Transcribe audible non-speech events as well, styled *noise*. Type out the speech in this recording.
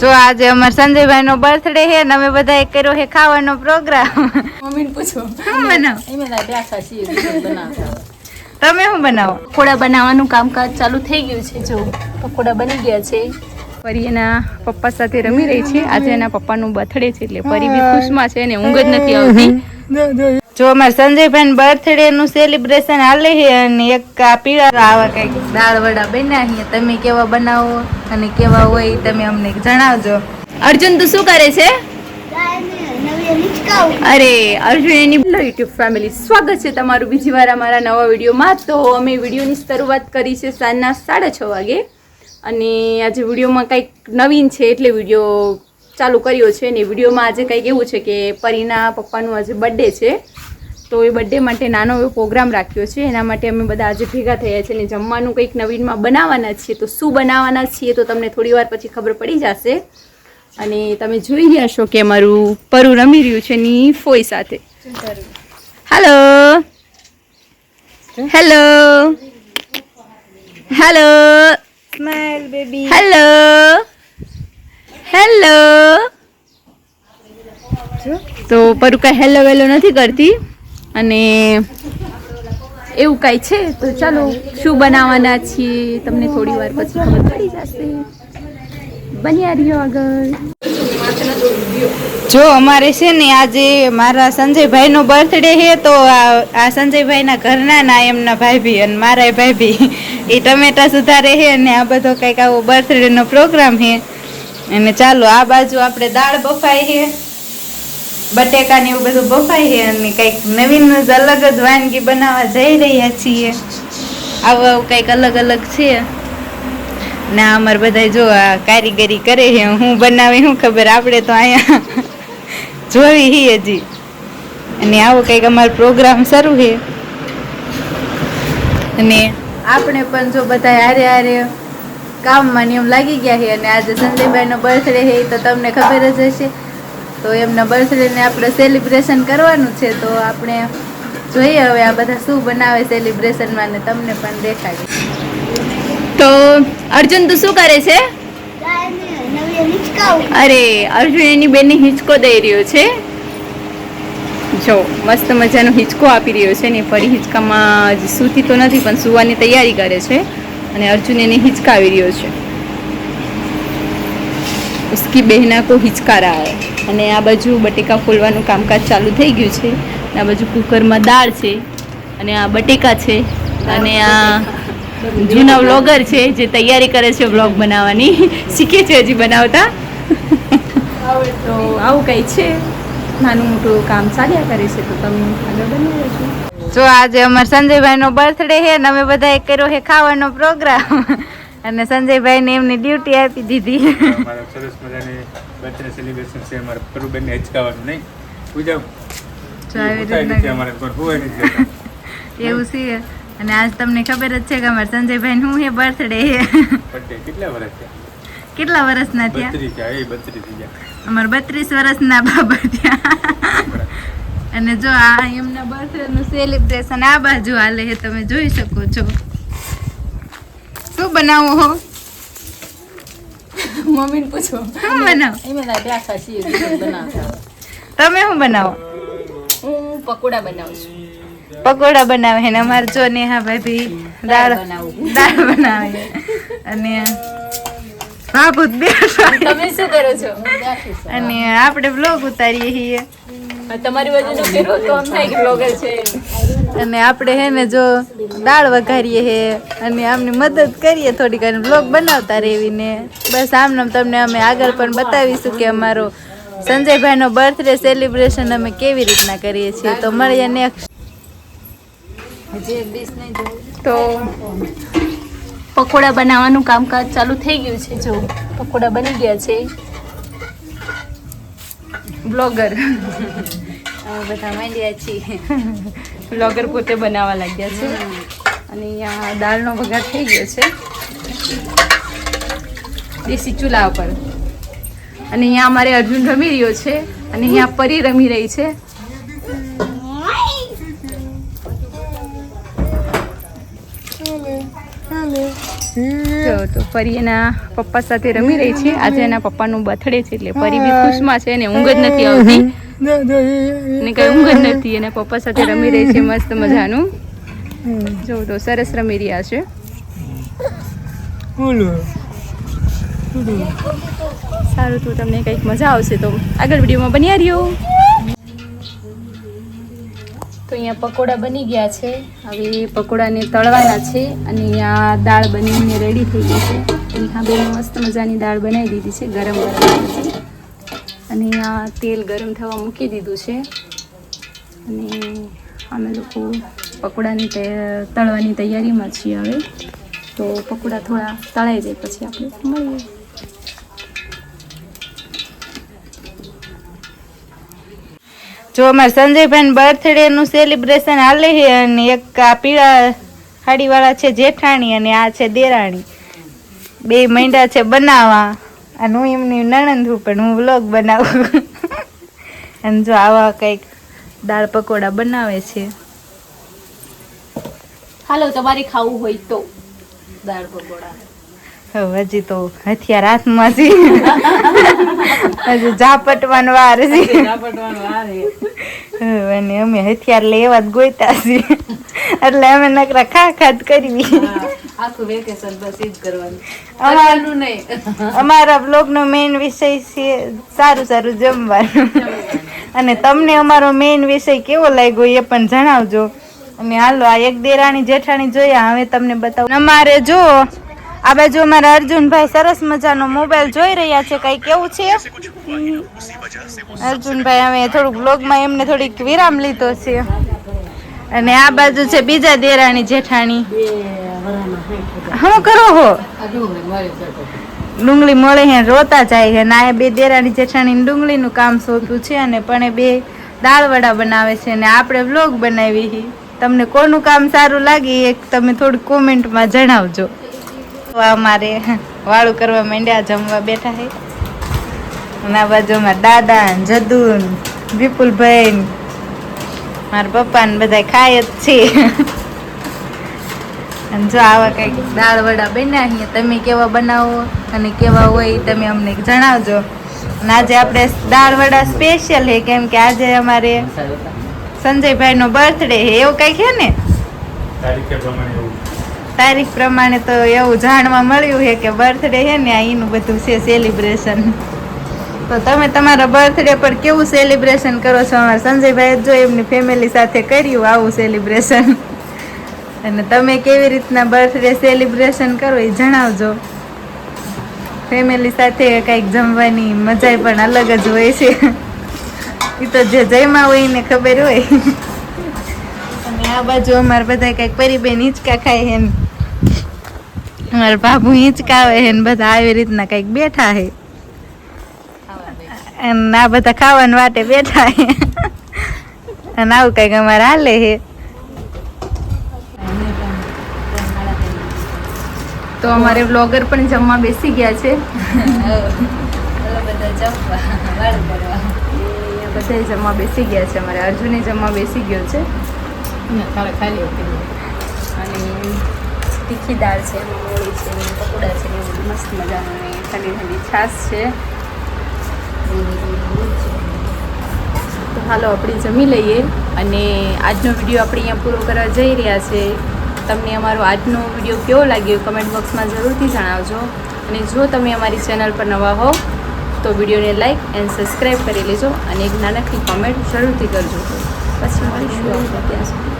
જો આજે અમાર સંજયભાઈ નો બર્થડે છે ને અમે બધા કર્યો હે ખાવાનો પ્રોગ્રામ મમ્મીને પૂછો. શું બનાવો? એમ બેઠા છીએ તમે શું બનાવો? પકોડા બનાવવાનું કામકાજ ચાલુ થઈ ગયું છે જો. પકોડા બની ગયા છે. પરી એના પપ્પા સાથે રમી રહી છે. આજે એના પપ્પાનું બર્થડે છે એટલે પરી બી ખુશમાં છે અને ઊંઘ જ નથી આવતી. જો અમારે સંજયભાઈ બર્થડે નું સેલિબ્રેશન હાલે છે અને એક પીળા આવા કંઈક દાળ વડા બન્યા છે. તમે કેવા બનાવો અને કેવા હોય તમે અમને જણાવજો. અર્જુન, તું શું કરે છે? અરે, અર્જુન, એની યુટ્યુબ ફેમિલી સ્વાગત છે તમારું બીજી વાર અમારા નવા વિડીયોમાં. તો અમે વિડીયોની શરૂઆત કરી છે સાંજના સાડા છ વાગે. અને આજે વિડીયોમાં કંઈક નવીન છે એટલે વીડિયો ચાલુ કર્યો છે અને વિડીયોમાં આજે કંઈક એવું છે કે પરીના પપ્પાનું આજે બર્થડે છે. તો એ બર્થડે માટે નાનો એવો પ્રોગ્રામ રાખ્યો છે. એના માટે અમે બધા આજે ભેગા થયા છે અને જમવાનું કંઈક નવીનમાં બનાવવાના છીએ. તો શું બનાવવાના છીએ તો તમને થોડી વાર પછી ખબર પડી જશે. અને તમે જોઈ રહ્યા છો કે અમારું પરુ રમી રહ્યું છે ની ફોઈ સાથે. Hello hello hello baby hello hello તો પરુ કાંઈ હેલો વેલો નથી કરતી અને એવું કાંઈ છે? તો ચાલો શું બનાવવાના છીએ? તમને થોડી વાર પછી ખબર પડી જશે. બન્યા રહ્યો આગળ. જો અમારે છે ને આજે મારા સંજયભાઈ નો બર્થડે છે તો આ આ સંજયભાઈ ના ઘરના ના એમના ભાઈ ભી અને મારા ભાભી. એ ટમેટા સુધારે છે અને આ બધો કંઈક આવો બર્થડે નો પ્રોગ્રામ છે. અને ચાલો, આ બાજુ આપણે દાળ બફાઈ છે. બટેકા ને એવું બધું બફાઈ છે અને કંઈક નવીન જ અલગ જ વાનગી બનાવવા જઈ રહ્યા છીએ. આવું આવું કંઈક અલગ અલગ છે. ને અમારે બધા જો આ કારીગરી કરે છે, હું બનાવી શું ખબર? આપણે તો અહીંયા *laughs* જોઈ હી હજી. અને આવો કંઈક અમારો પ્રોગ્રામ શરૂ છે. અને આપણે પણ જો બધા હારે હારે કામમાં ને એમ લાગી ગયા છે અને આજે સંજયભાઈનો બર્થડે છે તો તમને ખબર જ હશે. તો એમના બર્થડેને આપણે સેલિબ્રેશન કરવાનું છે તો આપણે જોઈએ હવે આ બધા શું બનાવે સેલિબ્રેશનમાં ને તમને પણ દેખાડીએ તો અર્જુન તું શું કરે છે? અરે અર્જુન એની બેનને હિંચકો દઈ રહ્યો છે. જો, મસ્ત મજાનો હિંચકો આપી રહ્યો છે ને ફરી હિંચકામાં સૂતી તો નથી, પણ સૂવાની તૈયારી કરે છે અને અર્જુન એને હિંચકાવી રહ્યો છે. ઉસકી બહેના કો હિંચકા આવે અને આ બાજુ બટેકા ફોલવાનું કામકાજ ચાલુ થઈ ગયું છે. આ બાજુ કુકરમાં દાળ છે અને આ બટેકા છે અને આ જૂના વ્લોગર છે જે તૈયારી કરે છે વ્લોગ બનાવવાની. શીખે છે હજી બનાવતા. તો આવું કંઈ છે. નાનું મોટું કામ ચાલ્યા કરે છે તો તમે આગળ બની રહેજો. જો આજે અમારા સંજયભાઈ નો બર્થડે છે અને અમે બધા કર્યો છે ખાવાનો પ્રોગ્રામ અને સંજયભાઈ ને એમની ડ્યુટી આપી દીધી. સરસ મજાની બર્થડે સેલિબ્રેશન છે અમારે પરુબેનને હિચકાવાનું નહીં? પૂજા. એવું છે. અને આજ તમને ખબર જ છે કે અમારા સંજયભાઈ નું હે બર્થડે છે કેટલા વર્ષ છે કેટલા વર્ષના થયા? અમારે બત્રીસ થઈ ગયા. અમારા બત્રીસ વર્ષના બાબા થયા. અને જો આ એમના બર્થડે નું સેલિબ્રેશન આ બાજુ હાલે છે તમે જોઈ શકો છો. શું બનાવો હો? મમ્મીને પૂછો. શું બનાવો? એમ બેઠા છીએ બનાવતા તમે શું બનાવો? હું પકોડા બનાવું છું. પકોડા બનાવે છે ને અમારે જો નેહા ભાભી દાળ દાળ બનાવું. દાળ બનાવે અને ભાભૂત બેઠા તમે શું કરો છો. અને આપણે બ્લોગ ઉતારીએ છીએ. તમારી વજન ફેરવો તો આમ થાય કે બ્લોગર છે અને આપણે હે ને જો દાળ વઘારીએ હે અને આમની મદદ કરીએ થોડીક અને બ્લોગ બનાવતા રહેવી ને બસ આમને તમને અમે આગળ પણ બતાવીશું કે અમારો સંજયભાઈનો બર્થડે સેલિબ્રેશન અમે કેવી રીતના કરીએ છીએ. તો મળીએ નેક્સ્ટ તો પકોડા બનાવવાનું કામકાજ ચાલુ થઈ ગયું છે. જો પકોડા બની ગયા છે. બ્લોગર. *laughs* બધા માંડ્યા છીએ. *laughs* બ્લોગર પોતે બનાવવા લાગ્યા છે. અને અહીંયા દાળનો વઘાર થઈ ગયો છે. દેશી ચૂલા ઉપર. અને અહીંયા અમારે અર્જુન રમી રહ્યો છે. અને અહીંયા પરી રમી રહી છે. જો તો પરી એના પપ્પા સાથે રમી રહી છે. આજે એના પપ્પાનું બર્થડે છે એટલે પરી બી ખુશમાં છે અને ઊંઘ જ નથી આવતી. ને કઈ ઊંઘ જ નથી. એના પપ્પા સાથે રમી રહી છે મસ્ત મજાનું. જો તો સરસ રમી રહ્યા છે. સારું તો તમને કંઈક મજા આવશે તો આગળ વિડીયોમાં બન્યા રહ્યો. અહીંયા પકોડા બની ગયા છે. હવે પકોડાને તળવાના છે અને અહીંયા દાળ બનીને રેડી થઈ ગઈ છે. હા, બેન, મસ્ત મજાની દાળ બનાવી દીધી છે, ગરમ ગરમ અને અહીંયા તેલ ગરમ થવા મૂકી દીધું છે. અને અમે લોકો પકોડાની તળવાની તૈયારીમાં છીએ હવે. તો પકોડા થોડા તળાઈ જાય પછી આપણે મળીએ. જો અમારે સંજયભાઈ બર્થડે નું સેલિબ્રેશન હાલે છે અને એક આ પીળા સાડીવાળા છે જેઠાણી અને આ છે દેરાણી. બે મહિના છે બનાવવા અને હું એમની નણંદ છું પણ હું વ્લોગ બનાવું. અને જો આવા કંઈક દાળ પકોડા બનાવે છે. હાલો, તમારે ખાવું હોય તો દાળ પકોડા. હજી તો હથિયાર હાથમાં છે. હજી ઝાપટવાનો વાર છે. અને અમે હથિયાર લેવા જ ગોઈતા છીએ. એટલે અમે નકરા ખા ખાત કરવી. અમારા બ્લોગ બ્લોગનો મેઇન વિષય છે સારું સારું જમવાનું. અને તમને અમારો મેઇન વિષય કેવો લાગ્યો એ પણ જણાવજો. અને હાલો આ એક દેરાણી જેઠાણી જોયા હવે તમને બતાવું. અમારે જો આ બાજુ અમારા અર્જુનભાઈ સરસ મજાનો મોબાઈલ જોઈ રહ્યા છે, કઈ કેવું છે? અર્જુનભાઈ હવે થોડુંક બ્લોગમાં એમને થોડીક વિરામ લીધો છે. અને આ બાજુ છે બીજા દેરાણી જેઠાણી. હું કરો હો? ડુંગળી મળે હે, રોતા જાય છે ના બે દેરાણી જેઠાણી ડુંગળીનું કામ સોંપ્યું છે અને પણ એ બે દાળ વડા બનાવે છે અને આપણે વ્લોગ બનાવી તમને કોનું કામ સારું લાગે એ તમે થોડું કોમેન્ટમાં જણાવજો. અમારે વાળું કરવા માંડ્યા જમવા બેઠા હે. અને આ બાજુમાં દાદા ને જદુ વિપુલભાઈ મારા પપ્પા ને બધા ખાય જ છે. અને જો આવા કંઈક દાળ વડા બન્યા અહીંયા તમે કેવા બનાવો અને કેવા હોય તમે અમને જણાવજો. અને આજે આપણે દાળ વડા સ્પેશિયલ છે કેમ કે આજે અમારે સંજયભાઈ નો બર્થડે છે એવું કઈ છે ને? તારીખે પ્રમાણે એવું તારીખ પ્રમાણે તો એવું જાણવા મળ્યું છે કે બર્થડે છે ને એનું બધું છે સેલિબ્રેશન તો તમે તમારા બર્થડે પર કેવું સેલિબ્રેશન કરો છો? અમારા સંજયભાઈ જો એમની ફેમિલી સાથે કર્યું આવું સેલિબ્રેશન અને તમે કેવી રીતના બર્થડે સેલિબ્રેશન કરો એ જણાવજો. ફેમિલી સાથે કંઈક જમવાની મજા પણ અલગ જ હોય છે. એ તો જે જયમાં હોય એને ખબર હોય. અને આ બાજુ અમારે બધા કંઈક પરિબેન હિંચકા ખાય છે ને અમારા બાબુ હિંચકાવે છે ને બધા આવી રીતના કંઈક બેઠા છે. અને આ બધા ખાવાની વાટે બેઠા છે. અને આવું કંઈક અમારે હાલે છે. તો અમારે વ્લોગર પણ જમવા બેસી ગયા છે. બધા જમવા બેસી ગયા છે. અમારે અર્જુને જમવા બેસી ગયો છે. અને તીખી દાળ છે, મોળી છે, પકોડા છે. એવું મસ્ત મજાનું અને ઠંડી ઠંડી છાશ છે. તો હાલો આપણે જમી લઈએ અને આજનો વીડિયો આપણે અહીંયા પૂરો કરવા જઈ રહ્યા છે. તમને અમારો આજનો વીડિયો કેવો લાગ્યો કમેન્ટ બોક્સમાં જરૂરથી જણાવજો. અને જો તમે અમારી ચેનલ પર નવા હો, તો વિડીયોને લાઈક એન્ડ સબસ્ક્રાઈબ કરી લેજો અને એક નાનકડી કોમેન્ટ જરૂરથી કરજો. પછી મળીશું ત્યાં સુધી.